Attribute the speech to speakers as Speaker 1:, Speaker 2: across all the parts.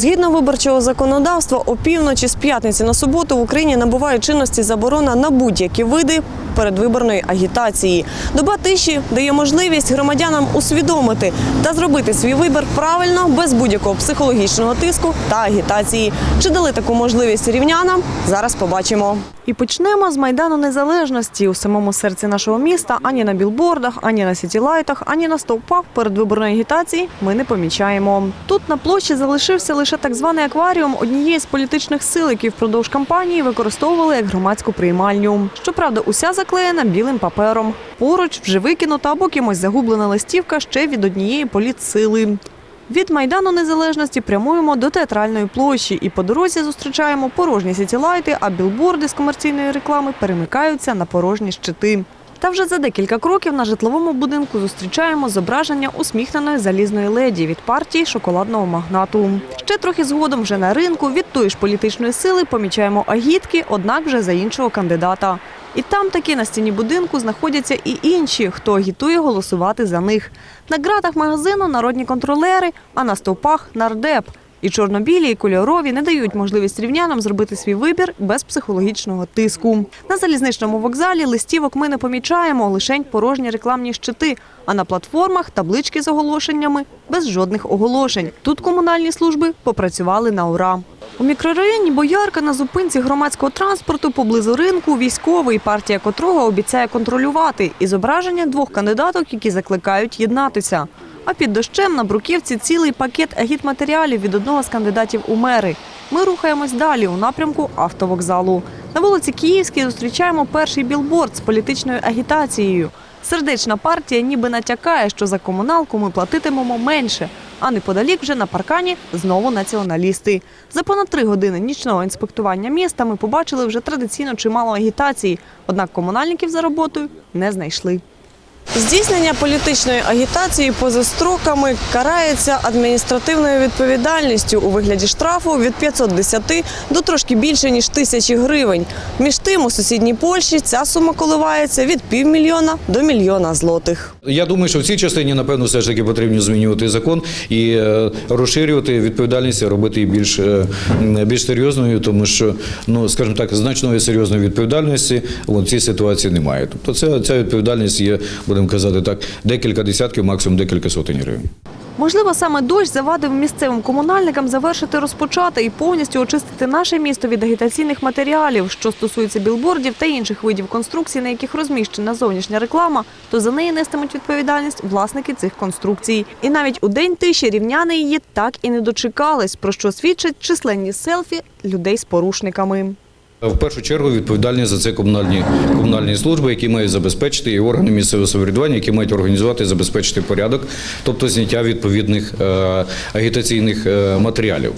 Speaker 1: Згідно виборчого законодавства, опівночі з п'ятниці на суботу в Україні набуває чинності заборона на будь-які види передвиборної агітації. Доба тиші дає можливість громадянам усвідомити та зробити свій вибір правильно, без будь-якого психологічного тиску та агітації. Чи дали таку можливість рівнянам? Зараз побачимо. І почнемо з майдану незалежності у самому серці нашого міста. Ані на білбордах, ані на сітілайтах, ані на стовпах передвиборної агітації ми не помічаємо. Тут на площі залишився лише так званий акваріум однієї з політичних сил, які впродовж кампанії використовували як громадську приймальню. Щоправда, уся заклеєна білим папером. Поруч вже викинута або кимось загублена листівка ще від однієї політсили. Від Майдану Незалежності прямуємо до театральної площі і по дорозі зустрічаємо порожні сітілайти, а білборди з комерційної реклами перемикаються на порожні щити. Та вже за декілька кроків на житловому будинку зустрічаємо зображення усміхненої залізної леді від партії шоколадного магнату. Ще трохи згодом вже на ринку від тої ж політичної сили помічаємо агітки, однак вже за іншого кандидата. І там таки на стіні будинку знаходяться і інші, хто агітує голосувати за них. На ґратах магазину народні контролери, а на стовпах нардеп. І чорно-білі, і кольорові не дають можливість рівнянам зробити свій вибір без психологічного тиску. На залізничному вокзалі листівок ми не помічаємо, лишень порожні рекламні щити. А на платформах таблички з оголошеннями без жодних оголошень. Тут комунальні служби попрацювали на ура. У мікрорайоні Боярка на зупинці громадського транспорту поблизу ринку військовий, партія котрого обіцяє контролювати, і зображення двох кандидаток, які закликають єднатися. А під дощем на бруківці цілий пакет агітматеріалів від одного з кандидатів у мери. Ми рухаємось далі у напрямку автовокзалу. На вулиці Київській зустрічаємо перший білборд з політичною агітацією. Сердечна партія ніби натякає, що за комуналку ми платитимемо менше. А неподалік вже на паркані знову націоналісти. За понад три години нічного інспектування міста ми побачили вже традиційно чимало агітації, однак комунальників за роботою не знайшли. Здійснення політичної агітації поза строками карається адміністративною відповідальністю у вигляді штрафу від 510 до трошки більше ніж тисячі гривень. Між тим у сусідній Польщі ця сума коливається від півмільйона до мільйона злотих.
Speaker 2: Я думаю, що в цій частині, напевно, все ж таки потрібно змінювати закон і е, розширювати відповідальність, робити її більш, е, більш серйозною, тому що, ну, скажімо так, значної серйозної відповідальності в цій ситуації немає. Тобто це, ця відповідальність є, будемо казати так, декілька десятків, максимум декілька сотень гривень.
Speaker 1: Можливо, саме дощ завадив місцевим комунальникам завершити розпочати і повністю очистити наше місто від агітаційних матеріалів. Що стосується білбордів та інших видів конструкцій, на яких розміщена зовнішня реклама, то за неї нестимуть відповідальність власники цих конструкцій. І навіть у день тиші рівняни її так і не дочекались, про що свідчать численні селфі людей з порушниками.
Speaker 2: В першу чергу відповідальні за це комунальні комунальні служби, які мають забезпечити і органи місцевого самоврядування, які мають організувати і забезпечити порядок, тобто зняття відповідних е, агітаційних е, матеріалів.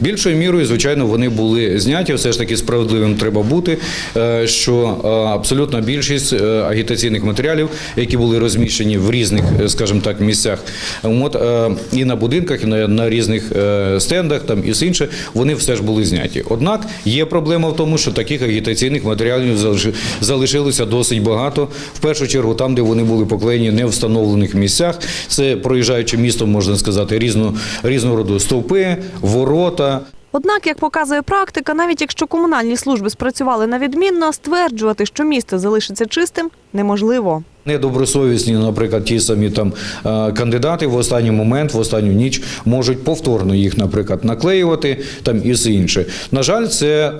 Speaker 2: Більшою мірою, звичайно, вони були зняті. Все ж таки справедливим треба бути. е, що е, абсолютна більшість е, агітаційних матеріалів, які були розміщені в різних, е, скажімо так, місцях, от, е, і на будинках, і на, на різних е, стендах, там і все інше, вони все ж були зняті. Однак є проблема в тому, що таких агітаційних матеріалів залиши- залишилося досить багато. В першу чергу, там, де вони були поклеєні не в встановлених місцях. Це проїжджаючи містом, можна сказати, різно, різного роду стовпи, ворота.
Speaker 1: Однак, як показує практика, навіть якщо комунальні служби спрацювали на відмінно, стверджувати, що місто залишиться чистим, неможливо.
Speaker 2: Недобросовісні, наприклад, ті самі там е, кандидати в останній момент, в останню ніч можуть повторно їх, наприклад, наклеювати там і все інше. На жаль, це,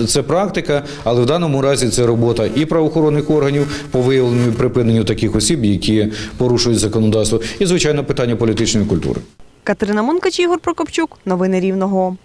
Speaker 2: е, це практика, але в даному разі це робота і правоохоронних органів по виявленню і припиненню таких осіб, які порушують законодавство, і звичайно питання політичної культури.
Speaker 1: Катерина Мункач, Ігор Прокопчук. Новини Рівного.